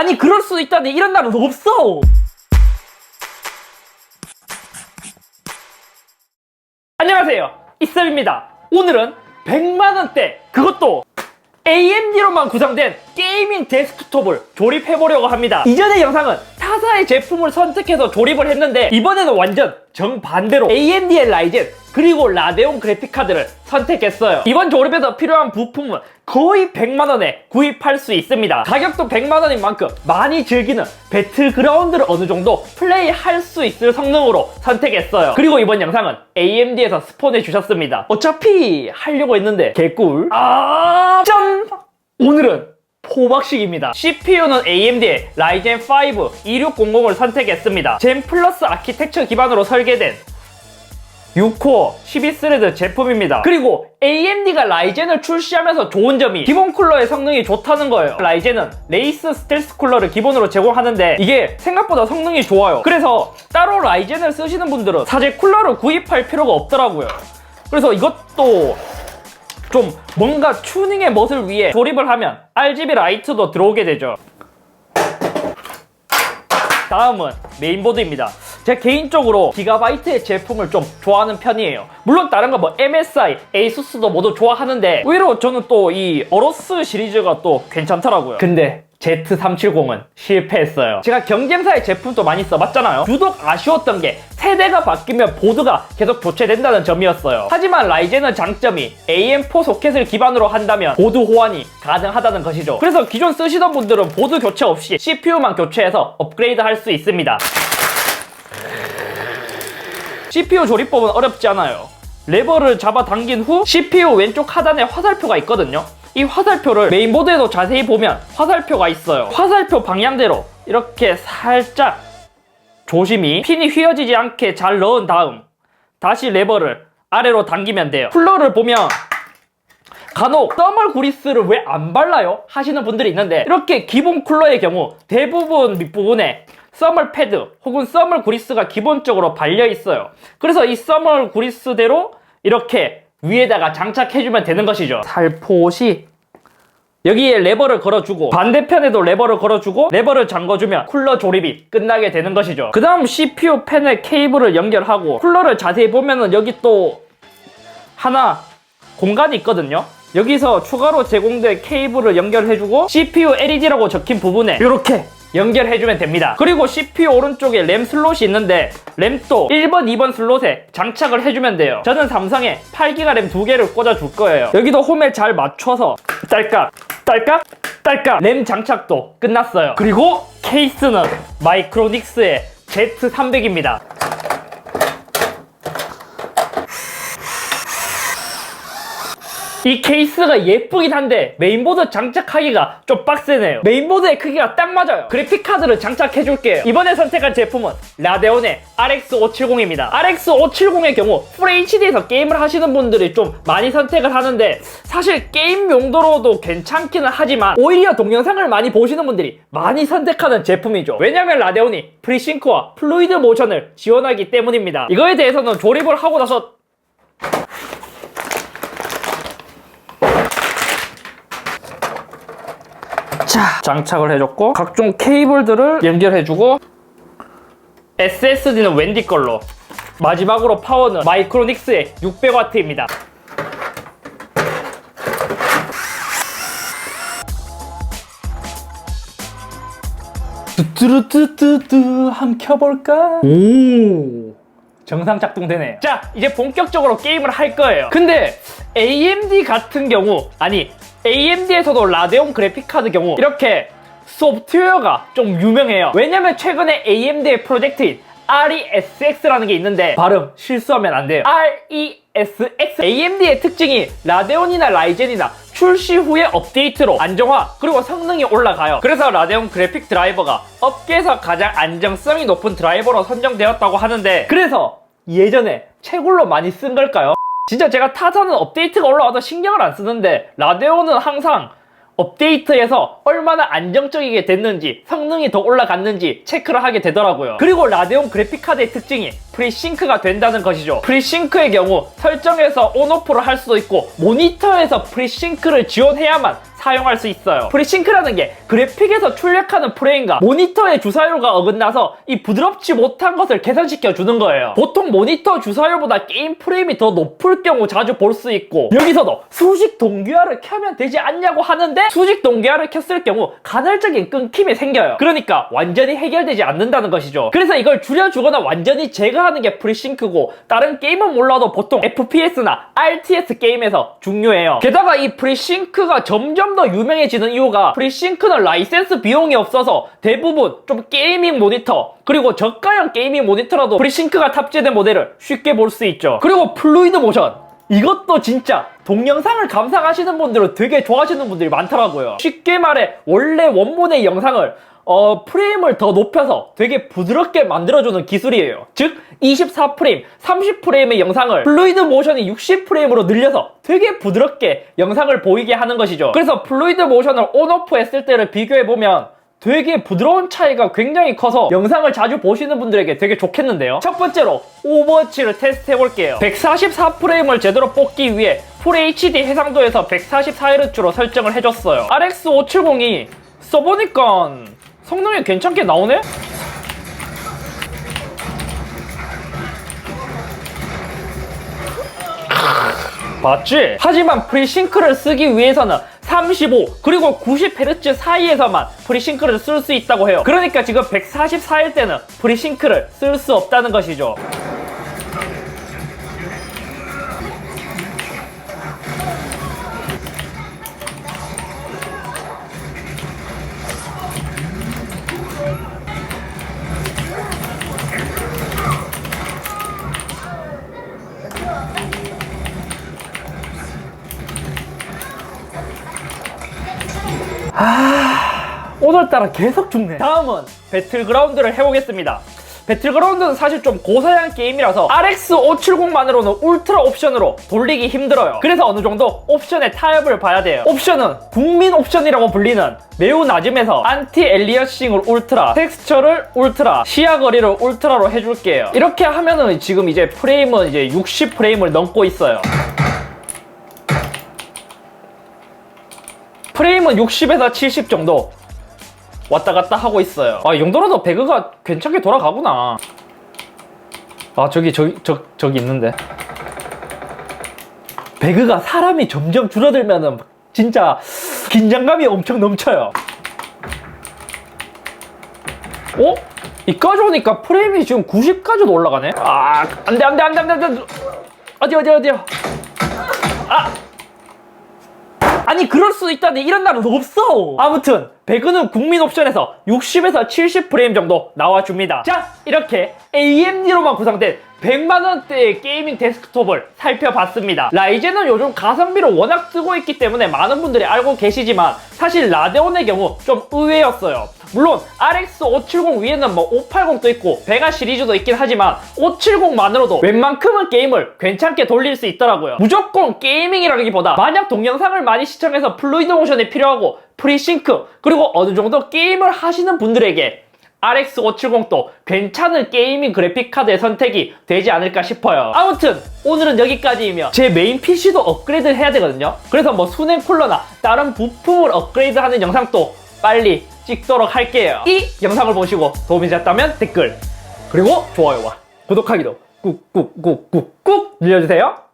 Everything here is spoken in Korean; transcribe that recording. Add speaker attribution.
Speaker 1: 아니 그럴 수 있다니 이런 날은 없어. 안녕하세요. 이쌤입니다. 오늘은 100만원대 그것도 AMD로만 구성된 게이밍 데스크톱을 조립해보려고 합니다. 이전의 영상은 타사의 제품을 선택해서 조립을 했는데 이번에는 완전 정반대로 AMD의 라이젠 그리고 라데온 그래픽카드를 선택했어요. 이번 조립에서 필요한 부품은 거의 100만원에 구입할 수 있습니다. 가격도 100만원인 만큼 많이 즐기는 배틀그라운드를 어느 정도 플레이할 수 있을 성능으로 선택했어요. 그리고 이번 영상은 AMD에서 스폰해 주셨습니다. 어차피 하려고 했는데 개꿀. 아 짠! 오늘은 포박식입니다. CPU는 AMD의 라이젠 5 2600을 선택했습니다. 젠 플러스 아키텍처 기반으로 설계된 6코어 12스레드 제품입니다. 그리고 AMD가 라이젠을 출시하면서 좋은 점이 기본 쿨러의 성능이 좋다는 거예요. 라이젠은 레이스 스텔스 쿨러를 기본으로 제공하는데 이게 생각보다 성능이 좋아요. 그래서 따로 라이젠을 쓰시는 분들은 사실 쿨러를 구입할 필요가 없더라고요. 그래서 이것도 좀 뭔가 튜닝의 멋을 위해 조립을 하면 RGB 라이트도 들어오게 되죠. 다음은 메인보드입니다. 제가 개인적으로 기가바이트의 제품을 좀 좋아하는 편이에요. 물론 다른 거 뭐 MSI, ASUS도 모두 좋아하는데 의외로 저는 또 이 어로스 시리즈가 또 괜찮더라고요. 근데 Z370은 실패했어요. 제가 경쟁사의 제품도 많이 써봤잖아요. 유독 아쉬웠던 게 세대가 바뀌면 보드가 계속 교체된다는 점이었어요. 하지만 라이젠의 장점이 AM4 소켓을 기반으로 한다면 보드 호환이 가능하다는 것이죠. 그래서 기존 쓰시던 분들은 보드 교체 없이 CPU만 교체해서 업그레이드 할 수 있습니다. CPU 조립법은 어렵지 않아요. 레버를 잡아 당긴 후 CPU 왼쪽 하단에 화살표가 있거든요. 이 화살표를 메인보드에도 자세히 보면 화살표가 있어요. 화살표 방향대로 이렇게 살짝 조심히 핀이 휘어지지 않게 잘 넣은 다음 다시 레버를 아래로 당기면 돼요. 쿨러를 보면 간혹 써멀 구리스를 왜 안 발라요? 하시는 분들이 있는데 이렇게 기본 쿨러의 경우 대부분 밑부분에 써멀 패드 혹은 써멀 구리스가 기본적으로 발려 있어요. 그래서 이 써멀 구리스대로 이렇게 위에다가 장착해주면 되는 것이죠. 살포시 여기에 레버를 걸어주고 반대편에도 레버를 걸어주고 레버를 잠궈주면 쿨러 조립이 끝나게 되는 것이죠. 그 다음 CPU 팬에 케이블을 연결하고 쿨러를 자세히 보면은 여기 또 하나 공간이 있거든요. 여기서 추가로 제공된 케이블을 연결해주고 CPU LED라고 적힌 부분에 이렇게 연결해주면 됩니다. 그리고 CPU 오른쪽에 램 슬롯이 있는데 램도 1번, 2번 슬롯에 장착을 해주면 돼요. 저는 삼성에 8기가 램두 개를 꽂아줄 거예요. 여기도 홈에 잘 맞춰서 딸깍, 딸깍, 딸깍 램 장착도 끝났어요. 그리고 케이스는 마이크로닉스의 Z300입니다. 이 케이스가 예쁘긴 한데 메인보드 장착하기가 좀 빡세네요. 메인보드의 크기가 딱 맞아요. 그래픽카드를 장착해줄게요. 이번에 선택한 제품은 라데온의 RX570입니다. RX570의 경우 FHD에서 게임을 하시는 분들이 좀 많이 선택을 하는데 사실 게임 용도로도 괜찮기는 하지만 오히려 동영상을 많이 보시는 분들이 많이 선택하는 제품이죠. 왜냐면 라데온이 프리싱크와 플루이드 모션을 지원하기 때문입니다. 이거에 대해서는 조립을 하고 나서 자. 장착을 해줬고 각종 케이블들을 연결해주고 SSD는 웬디 걸로 마지막으로 파워는 마이크로닉스의 600W입니다. 뚜뚜루뚜뚜뚜 함 켜볼까? 오. 정상 작동되네요 자 이제 본격적으로 게임을 할 거예요. 근데 AMD 같은 경우 아니 AMD에서도 라데온 그래픽카드 경우 이렇게 소프트웨어가 좀 유명해요. 왜냐면 최근에 AMD의 프로젝트인 RESX라는 게 있는데 발음 실수하면 안 돼요. RESX AMD의 특징이 라데온이나 라이젠이나 출시 후에 업데이트로 안정화 그리고 성능이 올라가요. 그래서 라데온 그래픽 드라이버가 업계에서 가장 안정성이 높은 드라이버로 선정되었다고 하는데 그래서 예전에 채굴로 많이 쓴 걸까요? 진짜 제가 타사는 업데이트가 올라와도 신경을 안 쓰는데 라데온은 항상 업데이트에서 얼마나 안정적이게 됐는지 성능이 더 올라갔는지 체크를 하게 되더라고요. 그리고 라데온 그래픽카드의 특징이 프리싱크가 된다는 것이죠. 프리싱크의 경우 설정에서 온오프를 할 수도 있고 모니터에서 프리싱크를 지원해야만 사용할 수 있어요. 프리싱크라는 게 그래픽에서 출력하는 프레임과 모니터의 주사율과 어긋나서 이 부드럽지 못한 것을 개선시켜 주는 거예요. 보통 모니터 주사율보다 게임 프레임이 더 높을 경우 자주 볼 수 있고 여기서도 수직 동기화를 켜면 되지 않냐고 하는데 수직 동기화를 켰을 경우 간헐적인 끊김이 생겨요. 그러니까 완전히 해결되지 않는다는 것이죠. 그래서 이걸 줄여주거나 완전히 제거하는 게 프리싱크고 다른 게임은 몰라도 보통 FPS나 RTS 게임에서 중요해요. 게다가 이 프리싱크가 점점 더 유명해지는 이유가 프리싱크는 라이센스 비용이 없어서 대부분 좀 게이밍 모니터 그리고 저가형 게이밍 모니터라도 프리싱크가 탑재된 모델을 쉽게 볼 수 있죠. 그리고 플루이드 모션 이것도 진짜 동영상을 감상하시는 분들은 되게 좋아하시는 분들이 많더라고요. 쉽게 말해 원래 원본의 영상을 어, 프레임을 더 높여서 되게 부드럽게 만들어주는 기술이에요. 즉, 24프레임, 30프레임의 영상을 플루이드 모션이 60프레임으로 늘려서 되게 부드럽게 영상을 보이게 하는 것이죠. 그래서 플루이드 모션을 온오프 했을 때를 비교해보면 되게 부드러운 차이가 굉장히 커서 영상을 자주 보시는 분들에게 되게 좋겠는데요. 첫 번째로 오버워치를 테스트 해볼게요. 144프레임을 제대로 뽑기 위해 FHD 해상도에서 144Hz로 설정을 해줬어요. RX 570이 써보니까 성능이 괜찮게 나오네? 맞지? 하지만 프리싱크를 쓰기 위해서는 35 그리고 90Hz 사이에서만 프리싱크를 쓸 수 있다고 해요. 그러니까 지금 144일 때는 프리싱크를 쓸 수 없다는 것이죠. 오늘따라 계속 죽네. 다음은 배틀그라운드를 해보겠습니다. 배틀그라운드는 사실 좀 고사양 게임이라서 RX 570만으로는 울트라 옵션으로 돌리기 힘들어요. 그래서 어느 정도 옵션의 타협을 봐야 돼요. 옵션은 국민 옵션이라고 불리는 매우 낮음에서 안티 엘리어싱을 울트라, 텍스처를 울트라, 시야 거리를 울트라로 해줄게요. 이렇게 하면은 지금 이제 프레임은 이제 60 프레임을 넘고 있어요. 프레임은 60에서 70 정도 왔다 갔다 하고 있어요. 아, 이 정도라도 배그가 괜찮게 돌아가구나. 아, 저기, 저기, 저, 저기 있는데. 배그가 사람이 점점 줄어들면은 진짜 긴장감이 엄청 넘쳐요. 어? 이까지 오니까 프레임이 지금 90까지도 올라가네? 아, 안 돼, 안 돼, 안 돼, 안 돼, 안 돼. 어디, 어디, 어디요? 아! 아니 그럴 수 있다니 이런 날은 없어 아무튼 배그는 국민 옵션에서 60에서 70 프레임 정도 나와줍니다. 자 이렇게 AMD로만 구성된 100만원대의 게이밍 데스크톱을 살펴봤습니다. 라이젠은 요즘 가성비를 워낙 쓰고 있기 때문에 많은 분들이 알고 계시지만 사실 라데온의 경우 좀 의외였어요. 물론 RX 570 위에는 뭐 580도 있고 베가 시리즈도 있긴 하지만 570만으로도 웬만큼은 게임을 괜찮게 돌릴 수 있더라고요. 무조건 게이밍이라기보다 만약 동영상을 많이 시청해서 플루이드 모션이 필요하고 프리싱크 그리고 어느 정도 게임을 하시는 분들에게 RX 570도 괜찮은 게이밍 그래픽 카드의 선택이 되지 않을까 싶어요. 아무튼 오늘은 여기까지이며 제 메인 PC도 업그레이드 해야 되거든요. 그래서 뭐 수냉 쿨러나 다른 부품을 업그레이드하는 영상도 빨리 찍도록 할게요. 이 영상을 보시고 도움이 되셨다면 댓글 그리고 좋아요와 구독하기도 꾹꾹꾹꾹꾹 눌러주세요.